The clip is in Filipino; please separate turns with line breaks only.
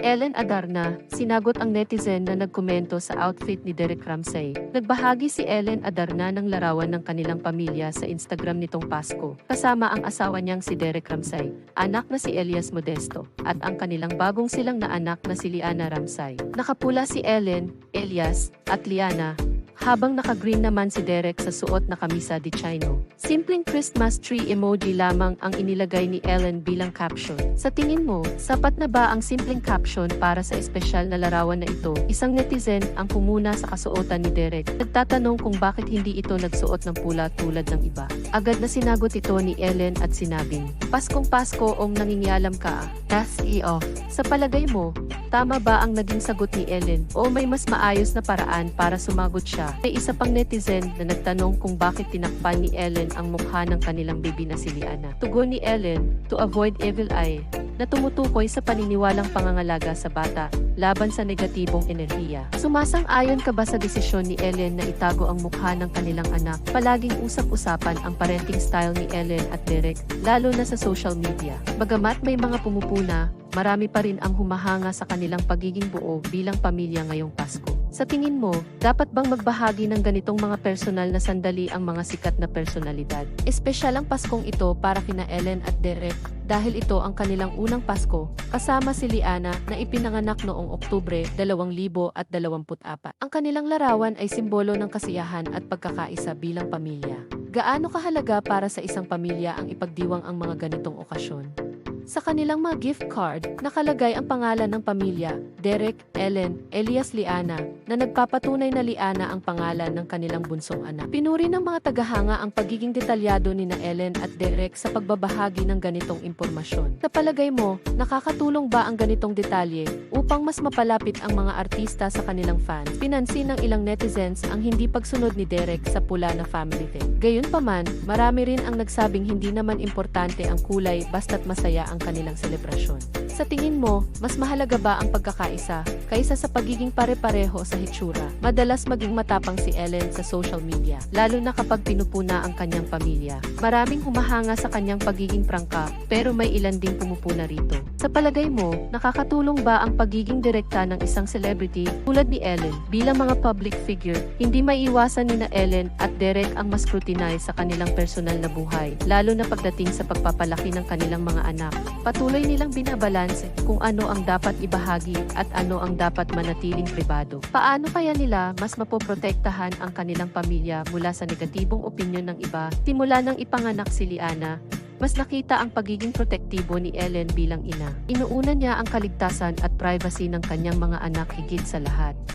Ellen Adarna, sinagot ang netizen na nagkomento sa outfit ni Derek Ramsay. Nagbahagi si Ellen Adarna ng larawan ng kanilang pamilya sa Instagram nitong Pasko, kasama ang asawa niyang si Derek Ramsay, anak na si Elias Modesto, at ang kanilang bagong silang na anak na si Liana Ramsay. Nakapula si Ellen, Elias, at Liana, habang naka-green naman si Derek sa suot na kamisa di chino. Simpleng Christmas tree emoji lamang ang inilagay ni Ellen bilang caption. Sa tingin mo, sapat na ba ang simpleng caption para sa espesyal na larawan na ito? Isang netizen ang pumuna sa kasuotan ni Derek. Nagtatanong kung bakit hindi ito nagsuot ng pula tulad ng iba. Agad na sinagot ito ni Ellen at sinabing, Paskong Pasko ong nangingialam ka. Das i-off. Sa palagay mo, Tama ba ang naging sagot ni Ellen o may mas maayos na paraan para sumagot siya? May isa pang netizen na nagtanong kung bakit tinakpan ni Ellen ang mukha ng kanilang baby na si Liana. Tugon ni Ellen, to avoid evil eye, na tumutukoy sa paniniwalang pangangalaga sa bata laban sa negatibong enerhiya. Sumasang-ayon ka ba sa desisyon ni Ellen na itago ang mukha ng kanilang anak? Palaging usap-usapan ang parenting style ni Ellen at Derek, lalo na sa social media. Bagamat may mga pumupuna, marami pa rin ang humahanga sa kanilang pagiging buo bilang pamilya ngayong Pasko. Sa tingin mo, dapat bang magbahagi ng ganitong mga personal na sandali ang mga sikat na personalidad? Espesyal ang Paskong ito para kina Ellen at Derek dahil ito ang kanilang unang Pasko, kasama si Liana na ipinanganak noong Oktubre 2024. Ang kanilang larawan ay simbolo ng kasiyahan at pagkakaisa bilang pamilya. Gaano kahalaga para sa isang pamilya ang ipagdiwang ang mga ganitong okasyon? Sa kanilang mga gift card, nakalagay ang pangalan ng pamilya, Derek, Ellen, Elias Liana, na nagpapatunay na Liana ang pangalan ng kanilang bunsong anak. Pinuri ng mga tagahanga ang pagiging detalyado ni na Ellen at Derek sa pagbabahagi ng ganitong impormasyon. Sa palagay mo, nakakatulong ba ang ganitong detalye upang mas mapalapit ang mga artista sa kanilang fans? Pinansin ng ilang netizens ang hindi pagsunod ni Derek sa pula na family thing. Gayunpaman, marami rin ang nagsabing hindi naman importante ang kulay basta't masaya ang kanilang selebrasyon. Sa tingin mo, mas mahalaga ba ang pagkakaisa kaysa sa pagiging pare-pareho sa hitsura? Madalas maging matapang si Ellen sa social media, lalo na kapag pinupuna ang kanyang pamilya. Maraming humahanga sa kanyang pagiging prangka, pero may ilan ding pumupuna rito. Sa palagay mo, nakakatulong ba ang pagiging direkta ng isang celebrity tulad ni Ellen bilang mga public figure? Hindi maiiwasan ni na Ellen at Derek ang mas scrutinize sa kanilang personal na buhay, lalo na pagdating sa pagpapalaki ng kanilang mga anak. Patuloy nilang binabalanse kung ano ang dapat ibahagi at ano ang dapat manatiling pribado. Paano kaya nila mas mapoprotektahan ang kanilang pamilya mula sa negatibong opinyon ng iba? Simula nang ipanganak si Liana, mas nakita ang pagiging protektibo ni Ellen bilang ina. Inuuna niya ang kaligtasan at privacy ng kanyang mga anak higit sa lahat.